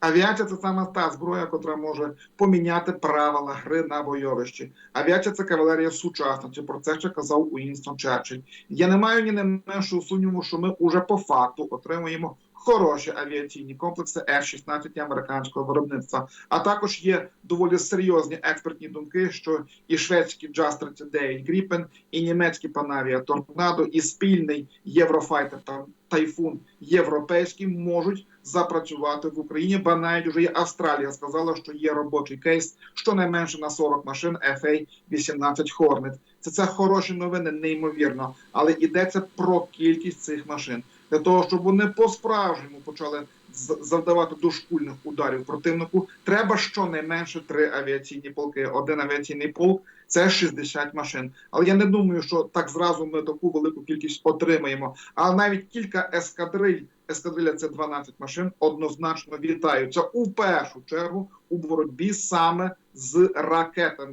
Авіація це саме та зброя, яка може поміняти правила гри на бойовищі. Авіація це кавалерія сучасності. Про це ще казав Уінстон Черчилль. Я не маю ні не меншого сумніву, що ми уже по факту отримуємо хороші авіаційні комплекси F-16 американського виробництва. А також є доволі серйозні експертні думки, що і шведський Джаз 39 Гріпен, і німецький Панавія Торнадо, і спільний Єврофайтер та Тайфун європейський можуть запрацювати в Україні. Ба навіть уже є Австралія сказала, що є робочий кейс щонайменше на 40 машин FA-18 Hornet. Це це хороші новини, неймовірно, але йдеться про кількість цих машин для того, щоб вони по-справжньому почали з- завдавати дошкульних ударів противнику. Треба щонайменше три авіаційні полки. Один авіаційний полк це 60 машин. Але я не думаю, що так зразу ми таку велику кількість отримаємо. А навіть кілька ескадриль. Ескадрилля це 12 машин. Однозначно вітаються у першу чергу у боротьбі саме з ракетами.